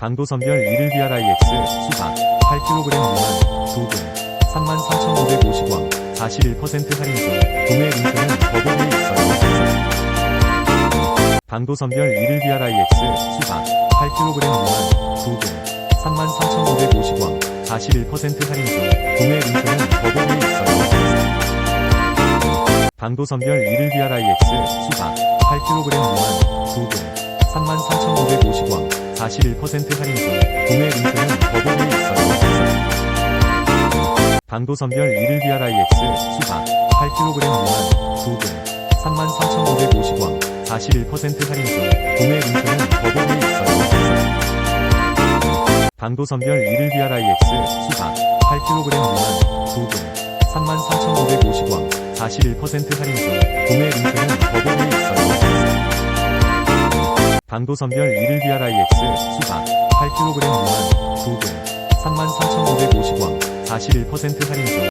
당도 선별 1일 BRIX 수박 8kg 미만 2등 33,550원 41% 할인 중 구매 링크는 더보기에 있어요. 당도 선별 1일 BRIX 수박 8kg 미만 2등 33,550원 41% 할인 중 구매 링크는 더보기에 있어요. 당도 선별 1일 BRIX 수박 8kg 미만 2등 33,550원 41% 할인 중 구매 링크는 더보기에 있어요. 당도 선별 1일 BRIX 수박 8kg 미만 2등 33,550원 41% 할인 중 구매 링크는 더보기에 있어요. 당도 선별 1일 BRIX 수박 8kg 미만 2등 33,550원 41% 할인 중 구매 링크는 더보기에 있어요. 당도 선별 1일 BRIX 수박 8kg 미만 2등 33,550원. 41% 할인 중